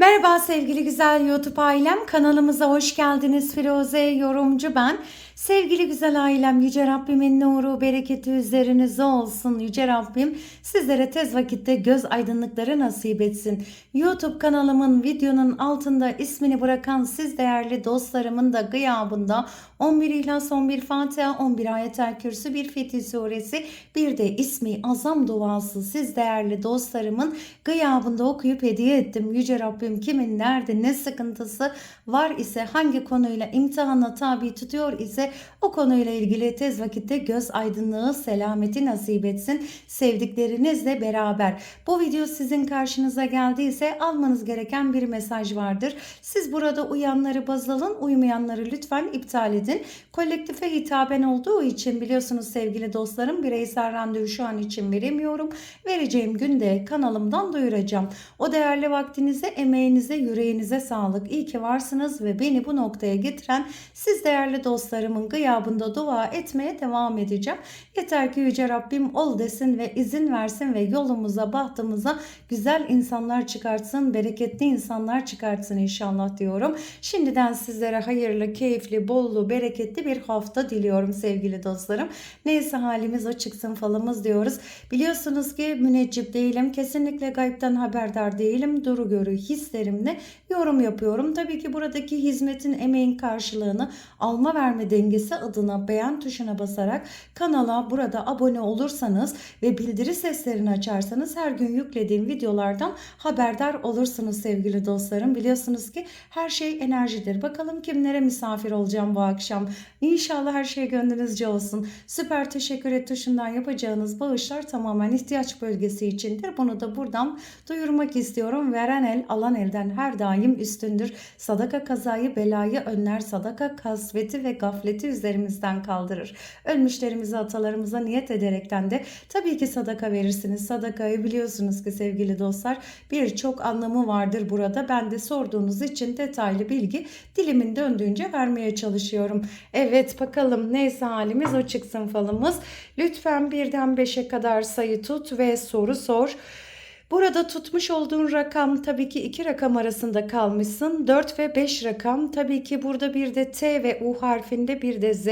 Merhaba sevgili güzel YouTube ailem. Kanalımıza hoş geldiniz. Firuze yorumcu ben. Sevgili güzel ailem Yüce Rabbimin nuru, bereketi üzerinize olsun. Yüce Rabbim sizlere tez vakitte göz aydınlıkları nasip etsin. YouTube kanalımın videonun altında ismini bırakan siz değerli dostlarımın da gıyabında 11 İhlas 11 Fatiha 11 Ayetel Kürsü bir Fetih Suresi bir de ismi azam duası siz değerli dostlarımın gıyabında okuyup hediye ettim. Yüce Rabbim kimin nerede ne sıkıntısı var ise hangi konuyla imtihana tabi tutuyor ise o konuyla ilgili tez vakitte göz aydınlığı selameti nasip etsin sevdiklerinizle beraber. Bu video sizin karşınıza geldiyse almanız gereken bir mesaj vardır. Siz burada uyanları baz alın uymayanları lütfen iptal edin. Kolektife hitaben olduğu için biliyorsunuz sevgili dostlarım bireysel randevu şu an için veremiyorum. Vereceğim günde kanalımdan duyuracağım. O değerli vaktinize, emeğinize, yüreğinize sağlık. İyi ki varsınız ve beni bu noktaya getiren siz değerli dostlarımın gıyabında dua etmeye devam edeceğim. Yeter ki Yüce Rabbim ol desin ve izin versin ve yolumuza, bahtımıza güzel insanlar çıkartsın, bereketli insanlar çıkartsın inşallah diyorum. Şimdiden sizlere hayırlı, keyifli, bollu, bereketli bir hafta diliyorum sevgili dostlarım. Neyse halimiz o çıksın falımız diyoruz. Biliyorsunuz ki müneccip değilim. Kesinlikle gaybden haberdar değilim. Duru görü hislerimle yorum yapıyorum. Tabii ki buradaki hizmetin emeğin karşılığını alma verme dengesi adına beğen tuşuna basarak kanala burada abone olursanız ve bildiri seslerini açarsanız her gün yüklediğim videolardan haberdar olursunuz sevgili dostlarım. Biliyorsunuz ki her şey enerjidir. Bakalım kimlere misafir olacağım bu akşam. İnşallah her şey gönlünüzce olsun. Süper teşekkür et tuşundan yapacağınız bağışlar tamamen ihtiyaç bölgesi içindir. Bunu da buradan duyurmak istiyorum. Veren el alan elden her daim üstündür. Sadaka kazayı belayı önler. Sadaka kasveti ve gafleti üzerimizden kaldırır. Ölmüşlerimize atalarımıza niyet ederekten de tabii ki sadaka verirsiniz. Sadakayı biliyorsunuz ki sevgili dostlar birçok anlamı vardır burada. Ben de sorduğunuz için detaylı bilgi dilimin döndüğünce vermeye çalışıyorum. Evet bakalım neyse halimiz o çıksın falımız. Lütfen birden beşe kadar sayı tut ve soru sor. Burada tutmuş olduğun rakam tabii ki iki rakam arasında kalmışsın. 4 ve 5 rakam. Tabii ki burada bir de T ve U harfinde bir de Z.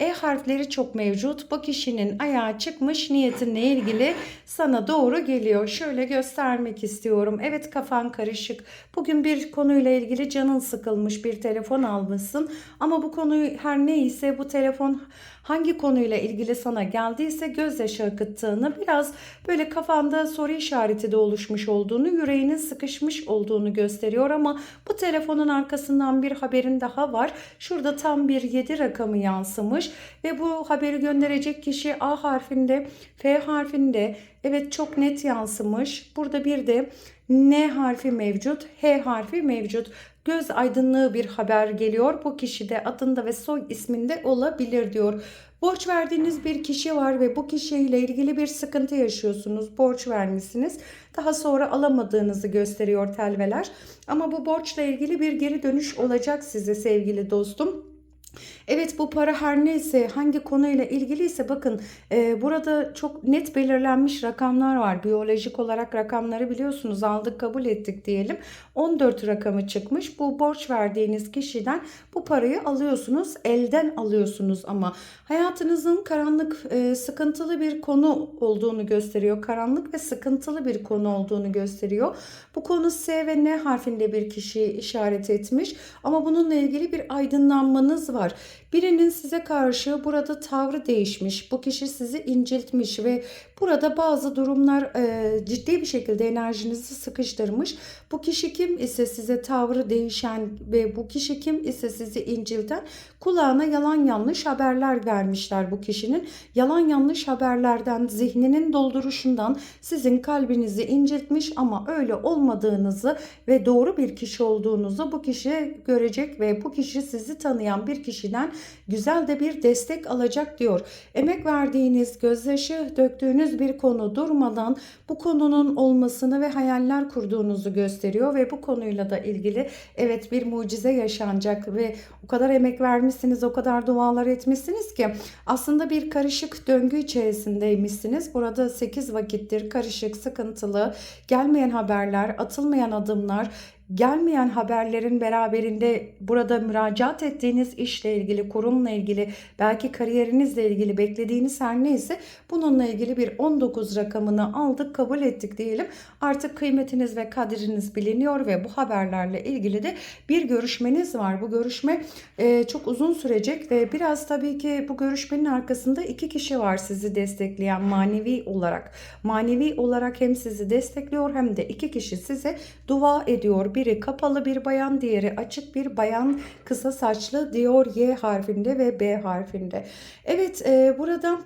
E harfleri çok mevcut. Bu kişinin ayağı çıkmış niyetinle ilgili sana doğru geliyor. Şöyle göstermek istiyorum. Evet kafan karışık. Bugün bir konuyla ilgili canın sıkılmış bir telefon almışsın. Ama bu konuyu her neyse bu telefon hangi konuyla ilgili sana geldiyse gözyaşı akıttığını biraz böyle kafanda soru işareti de oluşmuş olduğunu yüreğinin sıkışmış olduğunu gösteriyor ama bu telefonun arkasından bir haberin daha var. Şurada tam bir 7 rakamı yansımış ve bu haberi gönderecek kişi A harfinde F harfinde evet çok net yansımış. Burada bir de N harfi mevcut, H harfi mevcut göz aydınlığı bir haber geliyor. Bu kişi de adında ve soy isminde olabilir diyor. Borç verdiğiniz bir kişi var ve bu kişiyle ilgili bir sıkıntı yaşıyorsunuz. Borç vermişsiniz. Daha sonra alamadığınızı gösteriyor telveler. Ama bu borçla ilgili bir geri dönüş olacak size sevgili dostum. Evet bu para her neyse hangi konuyla ilgiliyse bakın e, burada çok net belirlenmiş rakamlar var. Biyolojik olarak rakamları biliyorsunuz aldık kabul ettik diyelim. 14 rakamı çıkmış. Bu borç verdiğiniz kişiden bu parayı alıyorsunuz elden alıyorsunuz ama hayatınızın karanlık e, sıkıntılı bir konu olduğunu gösteriyor. Karanlık ve sıkıntılı bir konu olduğunu gösteriyor. Bu konu S ve N harfinde bir kişi işaret etmiş ama bununla ilgili bir aydınlanmanız var. Birinin size karşı burada tavrı değişmiş. Bu kişi sizi inciltmiş ve burada bazı durumlar e, ciddi bir şekilde enerjinizi sıkıştırmış. Bu kişi kim ise size tavrı değişen ve bu kişi kim ise sizi incilten kulağına yalan yanlış haberler vermişler bu kişinin. Yalan yanlış haberlerden zihninin dolduruşundan sizin kalbinizi inciltmiş ama öyle olmadığınızı ve doğru bir kişi olduğunuzu bu kişi görecek ve bu kişi sizi tanıyan bir kişiden güzel de bir destek alacak diyor. Emek verdiğiniz, gözyaşı döktüğünüz bir konu durmadan bu konunun olmasını ve hayaller kurduğunuzu gösteriyor ve bu konuyla da ilgili evet bir mucize yaşanacak ve o kadar emek vermişsiniz, o kadar dualar etmişsiniz ki aslında bir karışık döngü içerisindeymişsiniz. Burada 8 vakittir karışık, sıkıntılı, gelmeyen haberler, atılmayan adımlar, gelmeyen haberlerin beraberinde burada müracaat ettiğiniz işle ilgili, kurumla ilgili, belki kariyerinizle ilgili beklediğiniz her neyse bununla ilgili bir 19 rakamını aldık, kabul ettik diyelim. Artık kıymetiniz ve kadriniz biliniyor ve bu haberlerle ilgili de bir görüşmeniz var. Bu görüşme e, çok uzun sürecek ve biraz tabii ki bu görüşmenin arkasında iki kişi var sizi destekleyen manevi olarak. Manevi olarak hem sizi destekliyor hem de iki kişi size dua ediyor. Biri kapalı bir bayan, diğeri açık bir bayan, kısa saçlı diyor Y harfinde ve B harfinde. Evet, e, burada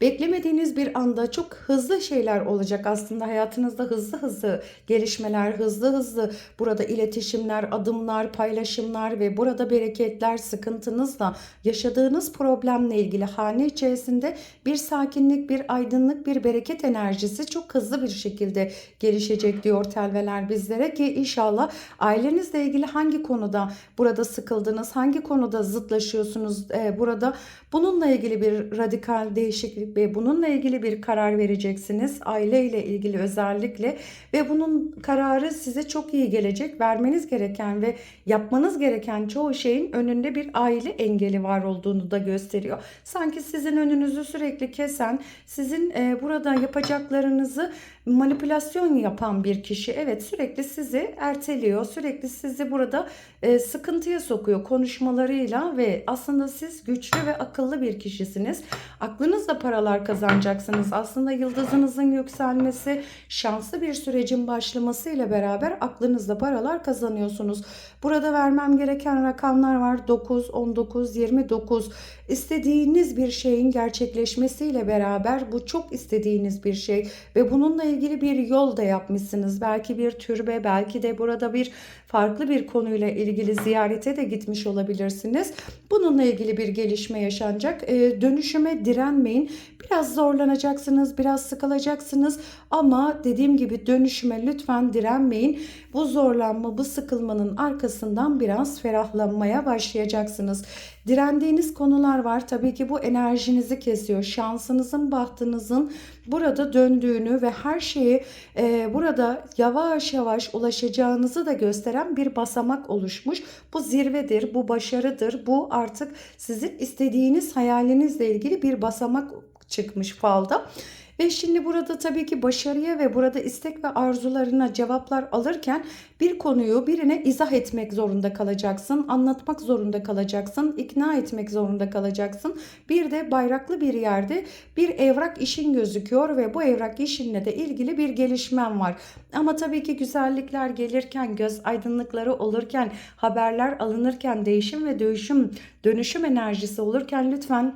Beklemediğiniz bir anda çok hızlı şeyler olacak aslında hayatınızda. Hızlı hızlı gelişmeler, hızlı hızlı burada iletişimler, adımlar, paylaşımlar ve burada bereketler sıkıntınızla yaşadığınız problemle ilgili hane içerisinde bir sakinlik, bir aydınlık, bir bereket enerjisi çok hızlı bir şekilde gelişecek diyor telveler bizlere ki inşallah ailenizle ilgili hangi konuda burada sıkıldınız, hangi konuda zıtlaşıyorsunuz e, burada bununla ilgili bir radikal değişiklik ve bununla ilgili bir karar vereceksiniz. Aile ile ilgili özellikle ve bunun kararı size çok iyi gelecek. Vermeniz gereken ve yapmanız gereken çoğu şeyin önünde bir aile engeli var olduğunu da gösteriyor. Sanki sizin önünüzü sürekli kesen, sizin e, burada yapacaklarınızı manipülasyon yapan bir kişi evet sürekli sizi erteliyor. Sürekli sizi burada e, sıkıntıya sokuyor konuşmalarıyla ve aslında siz güçlü ve akıllı bir kişisiniz. Aklınızla paralar kazanacaksınız. Aslında yıldızınızın yükselmesi, şanslı bir sürecin başlaması ile beraber aklınızla paralar kazanıyorsunuz. Burada vermem gereken rakamlar var. 9, 19, 29. İstediğiniz bir şeyin gerçekleşmesiyle beraber bu çok istediğiniz bir şey ve bununla ilgili bir yol da yapmışsınız. Belki bir türbe, belki de burada bir farklı bir konuyla ilgili ziyarete de gitmiş olabilirsiniz. Bununla ilgili bir gelişme yaşanacak. E, dönüşüme direnmeyin. Biraz zorlanacaksınız, biraz sıkılacaksınız ama dediğim gibi dönüşüme lütfen direnmeyin. Bu zorlanma, bu sıkılmanın arkasından biraz ferahlanmaya başlayacaksınız. Direndiğiniz konular var. Tabii ki bu enerjinizi kesiyor. Şansınızın, bahtınızın burada döndüğünü ve her şeyi e, burada yavaş yavaş ulaşacağınızı da gösteren bir basamak oluşmuş. Bu zirvedir, bu başarıdır. Bu artık sizin istediğiniz hayalinizle ilgili bir basamak çıkmış falda. Ve şimdi burada tabii ki başarıya ve burada istek ve arzularına cevaplar alırken bir konuyu birine izah etmek zorunda kalacaksın, anlatmak zorunda kalacaksın, ikna etmek zorunda kalacaksın. Bir de bayraklı bir yerde bir evrak işin gözüküyor ve bu evrak işinle de ilgili bir gelişmem var. Ama tabii ki güzellikler gelirken, göz aydınlıkları olurken, haberler alınırken, değişim ve dönüşüm, dönüşüm enerjisi olurken lütfen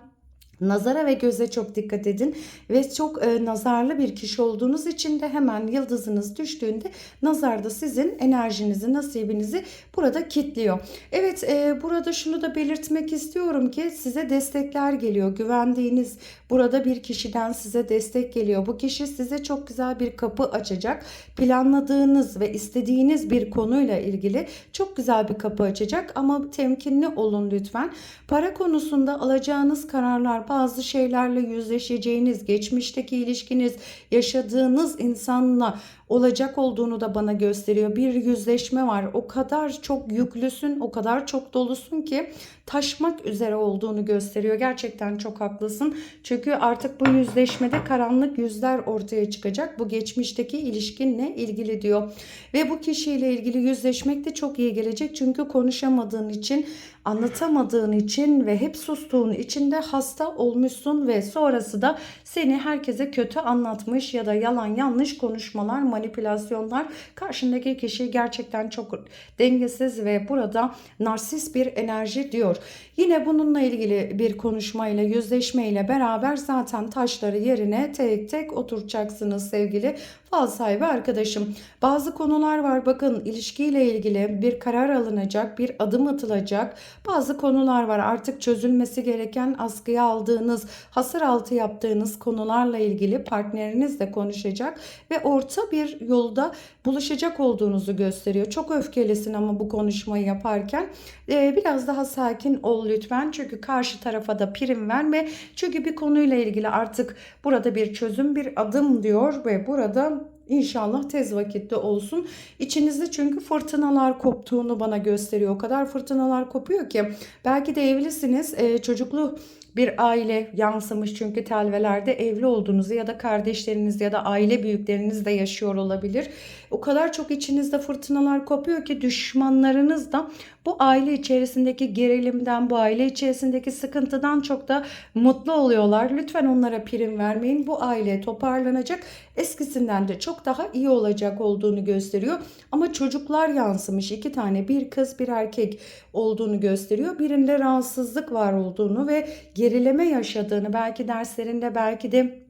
Nazara ve göze çok dikkat edin ve çok e, nazarlı bir kişi olduğunuz için de hemen yıldızınız düştüğünde nazar da sizin enerjinizi, nasibinizi burada kitliyor. Evet e, burada şunu da belirtmek istiyorum ki size destekler geliyor. Güvendiğiniz burada bir kişiden size destek geliyor. Bu kişi size çok güzel bir kapı açacak. Planladığınız ve istediğiniz bir konuyla ilgili çok güzel bir kapı açacak ama temkinli olun lütfen. Para konusunda alacağınız kararlar bazı şeylerle yüzleşeceğiniz, geçmişteki ilişkiniz, yaşadığınız insanla olacak olduğunu da bana gösteriyor. Bir yüzleşme var. O kadar çok yüklüsün, o kadar çok dolusun ki taşmak üzere olduğunu gösteriyor. Gerçekten çok haklısın. Çünkü artık bu yüzleşmede karanlık yüzler ortaya çıkacak. Bu geçmişteki ilişkinle ilgili diyor. Ve bu kişiyle ilgili yüzleşmek de çok iyi gelecek. Çünkü konuşamadığın için, anlatamadığın için ve hep sustuğun için de hasta olmuşsun ve sonrası da seni herkese kötü anlatmış ya da yalan yanlış konuşmalar, manipülasyonlar karşındaki kişi gerçekten çok dengesiz ve burada narsist bir enerji diyor. Yine bununla ilgili bir konuşmayla, yüzleşmeyle beraber zaten taşları yerine tek tek oturtacaksınız sevgili fal sahibi arkadaşım. Bazı konular var bakın ilişkiyle ilgili bir karar alınacak, bir adım atılacak. Bazı konular var artık çözülmesi gereken askıya aldığınız, hasır altı yaptığınız konularla ilgili partnerinizle konuşacak ve orta bir yolda buluşacak olduğunuzu gösteriyor. Çok öfkelisin ama bu konuşmayı yaparken e, biraz daha sakin ol lütfen. Çünkü karşı tarafa da prim verme. Çünkü bir konuyla ilgili artık burada bir çözüm, bir adım diyor ve burada İnşallah tez vakitte olsun. İçinizde çünkü fırtınalar koptuğunu bana gösteriyor. O kadar fırtınalar kopuyor ki belki de evlisiniz, e, çocuklu bir aile yansımış çünkü telvelerde evli olduğunuzu ya da kardeşleriniz ya da aile büyükleriniz de yaşıyor olabilir. O kadar çok içinizde fırtınalar kopuyor ki düşmanlarınız da bu aile içerisindeki gerilimden, bu aile içerisindeki sıkıntıdan çok da mutlu oluyorlar. Lütfen onlara prim vermeyin. Bu aile toparlanacak. Eskisinden de çok daha iyi olacak olduğunu gösteriyor. Ama çocuklar yansımış. iki tane bir kız bir erkek olduğunu gösteriyor. Birinde rahatsızlık var olduğunu ve gerileme yaşadığını belki derslerinde belki de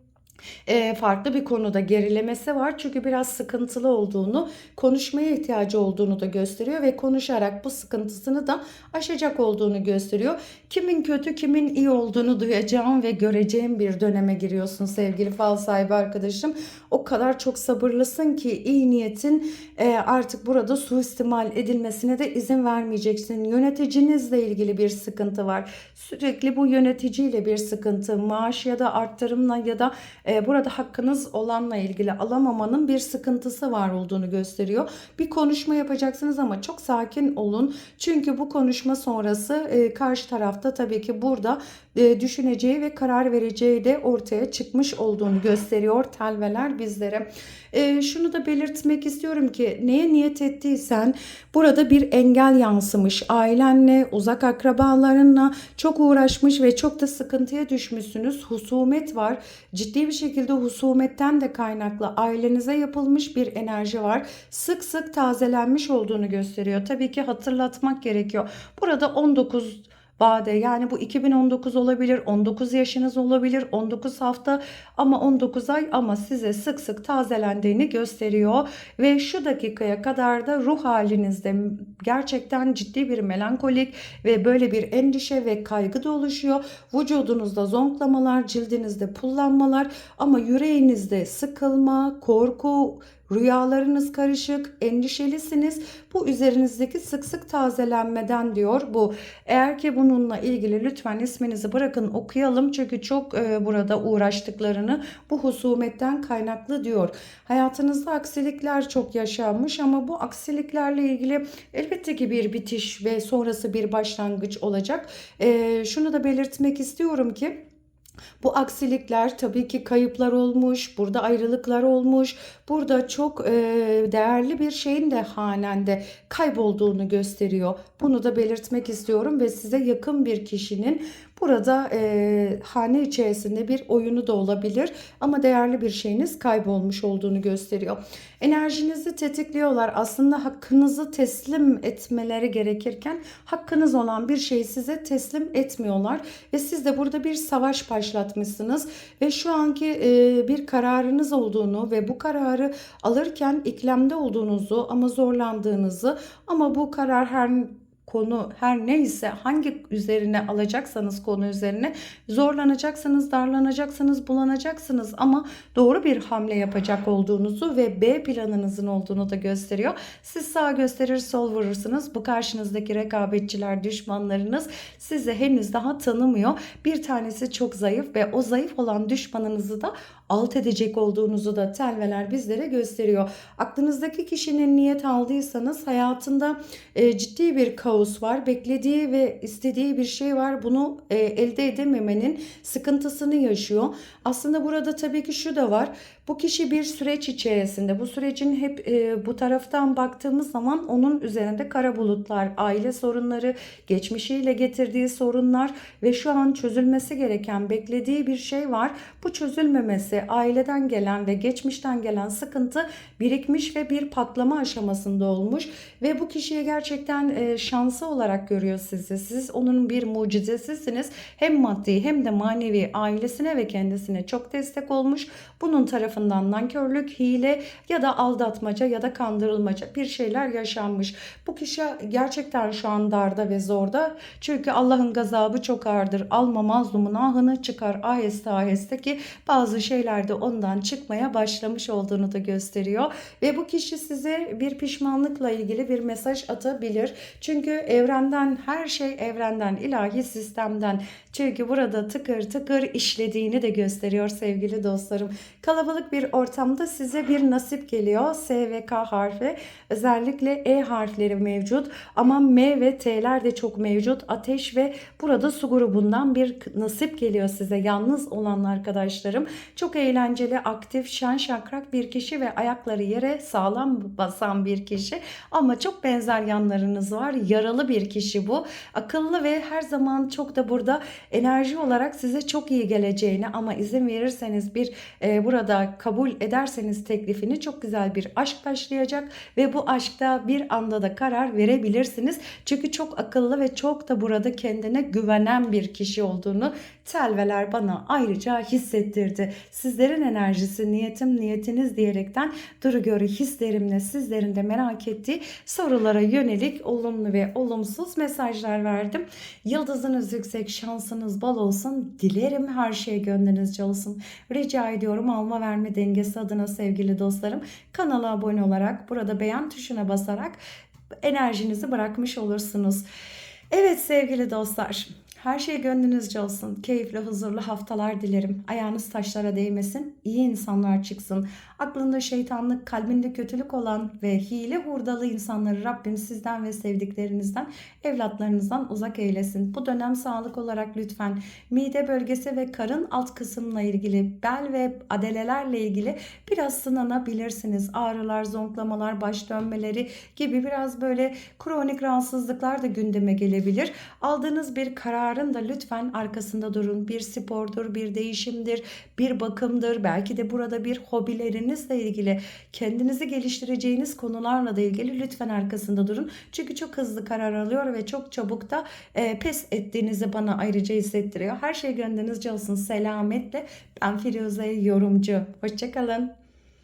e, farklı bir konuda gerilemesi var. Çünkü biraz sıkıntılı olduğunu, konuşmaya ihtiyacı olduğunu da gösteriyor ve konuşarak bu sıkıntısını da aşacak olduğunu gösteriyor. Kimin kötü, kimin iyi olduğunu duyacağım ve göreceğim bir döneme giriyorsun sevgili fal sahibi arkadaşım. O kadar çok sabırlısın ki iyi niyetin e, artık burada suistimal edilmesine de izin vermeyeceksin. Yöneticinizle ilgili bir sıkıntı var. Sürekli bu yöneticiyle bir sıkıntı, maaş ya da arttırımla ya da e, burada hakkınız olanla ilgili alamamanın bir sıkıntısı var olduğunu gösteriyor. Bir konuşma yapacaksınız ama çok sakin olun. Çünkü bu konuşma sonrası e, karşı tarafta tabii ki burada e, düşüneceği ve karar vereceği de ortaya çıkmış olduğunu gösteriyor telveler bizlere. E, şunu da belirtmek istiyorum ki neye niyet ettiysen burada bir engel yansımış. Ailenle, uzak akrabalarınla çok uğraşmış ve çok da sıkıntıya düşmüşsünüz. Husumet var. Ciddi bir şekilde husumetten de kaynaklı ailenize yapılmış bir enerji var. Sık sık tazelenmiş olduğunu gösteriyor. Tabii ki hatırlatmak gerekiyor. Burada 19 vade yani bu 2019 olabilir 19 yaşınız olabilir 19 hafta ama 19 ay ama size sık sık tazelendiğini gösteriyor ve şu dakikaya kadar da ruh halinizde gerçekten ciddi bir melankolik ve böyle bir endişe ve kaygı da oluşuyor. Vücudunuzda zonklamalar, cildinizde pullanmalar ama yüreğinizde sıkılma, korku, Rüyalarınız karışık, endişelisiniz. Bu üzerinizdeki sık sık tazelenmeden diyor bu. Eğer ki bununla ilgili lütfen isminizi bırakın okuyalım. Çünkü çok e, burada uğraştıklarını bu husumetten kaynaklı diyor. Hayatınızda aksilikler çok yaşanmış ama bu aksiliklerle ilgili elbette ki bir bitiş ve sonrası bir başlangıç olacak. E, şunu da belirtmek istiyorum ki bu aksilikler tabii ki kayıplar olmuş, burada ayrılıklar olmuş, burada çok e, değerli bir şeyin de hanende kaybolduğunu gösteriyor. Bunu da belirtmek istiyorum ve size yakın bir kişinin Burada e, hane içerisinde bir oyunu da olabilir ama değerli bir şeyiniz kaybolmuş olduğunu gösteriyor. Enerjinizi tetikliyorlar. Aslında hakkınızı teslim etmeleri gerekirken hakkınız olan bir şeyi size teslim etmiyorlar ve siz de burada bir savaş başlatmışsınız ve şu anki e, bir kararınız olduğunu ve bu kararı alırken iklemde olduğunuzu ama zorlandığınızı ama bu karar her konu her neyse hangi üzerine alacaksanız konu üzerine zorlanacaksınız, darlanacaksınız, bulanacaksınız ama doğru bir hamle yapacak olduğunuzu ve B planınızın olduğunu da gösteriyor. Siz sağ gösterir sol vurursunuz. Bu karşınızdaki rekabetçiler, düşmanlarınız sizi henüz daha tanımıyor. Bir tanesi çok zayıf ve o zayıf olan düşmanınızı da alt edecek olduğunuzu da telveler bizlere gösteriyor. Aklınızdaki kişinin niyet aldıysanız hayatında e, ciddi bir kaos var. Beklediği ve istediği bir şey var. Bunu e, elde edememenin sıkıntısını yaşıyor. Aslında burada tabii ki şu da var. Bu kişi bir süreç içerisinde. Bu sürecin hep e, bu taraftan baktığımız zaman onun üzerinde kara bulutlar, aile sorunları, geçmişiyle getirdiği sorunlar ve şu an çözülmesi gereken beklediği bir şey var. Bu çözülmemesi aileden gelen ve geçmişten gelen sıkıntı birikmiş ve bir patlama aşamasında olmuş ve bu kişiye gerçekten e, şansı olarak görüyor sizi. Siz onun bir mucizesisiniz. Hem maddi hem de manevi ailesine ve kendisine çok destek olmuş. Bunun tarafından nankörlük, hile ya da aldatmaca ya da kandırılmaca bir şeyler yaşanmış. Bu kişi gerçekten şu an darda ve zorda. Çünkü Allah'ın gazabı çok ağırdır. Alma mazlumun ahını çıkar aheste aheste ki bazı şeyler de ondan çıkmaya başlamış olduğunu da gösteriyor. Ve bu kişi size bir pişmanlıkla ilgili bir mesaj atabilir. Çünkü evrenden her şey evrenden ilahi sistemden. Çünkü burada tıkır tıkır işlediğini de gösteriyor sevgili dostlarım. Kalabalık karanlık bir ortamda size bir nasip geliyor. S ve K harfi. Özellikle E harfleri mevcut. Ama M ve T'ler de çok mevcut. Ateş ve burada su grubundan bir nasip geliyor size. Yalnız olan arkadaşlarım. Çok eğlenceli, aktif, şen şakrak bir kişi ve ayakları yere sağlam basan bir kişi. Ama çok benzer yanlarınız var. Yaralı bir kişi bu. Akıllı ve her zaman çok da burada enerji olarak size çok iyi geleceğini ama izin verirseniz bir e, burada kabul ederseniz teklifini çok güzel bir aşk başlayacak ve bu aşkta bir anda da karar verebilirsiniz. Çünkü çok akıllı ve çok da burada kendine güvenen bir kişi olduğunu telveler bana ayrıca hissettirdi. Sizlerin enerjisi, niyetim, niyetiniz diyerekten duru görü hislerimle sizlerin de merak ettiği sorulara yönelik olumlu ve olumsuz mesajlar verdim. Yıldızınız yüksek, şansınız bol olsun. Dilerim her şey gönlünüzce olsun. Rica ediyorum alma verme dengesi adına sevgili dostlarım. Kanala abone olarak burada beğen tuşuna basarak enerjinizi bırakmış olursunuz. Evet sevgili dostlar. Her şey gönlünüzce olsun. Keyifli, huzurlu haftalar dilerim. Ayağınız taşlara değmesin. iyi insanlar çıksın. Aklında şeytanlık, kalbinde kötülük olan ve hile hurdalı insanları Rabbim sizden ve sevdiklerinizden, evlatlarınızdan uzak eylesin. Bu dönem sağlık olarak lütfen mide bölgesi ve karın alt kısımla ilgili, bel ve adelelerle ilgili biraz sınanabilirsiniz. Ağrılar, zonklamalar, baş dönmeleri gibi biraz böyle kronik rahatsızlıklar da gündeme gelebilir. Aldığınız bir kararın da lütfen arkasında durun. Bir spordur, bir değişimdir, bir bakımdır. Belki de burada bir hobilerinizle ilgili, kendinizi geliştireceğiniz konularla da ilgili lütfen arkasında durun. Çünkü çok hızlı karar alıyor ve çok çabuk da e, pes ettiğinizi bana ayrıca hissettiriyor. Her şey gönlünüzce olsun. Selametle. Ben Firuze Yorumcu. Hoşçakalın.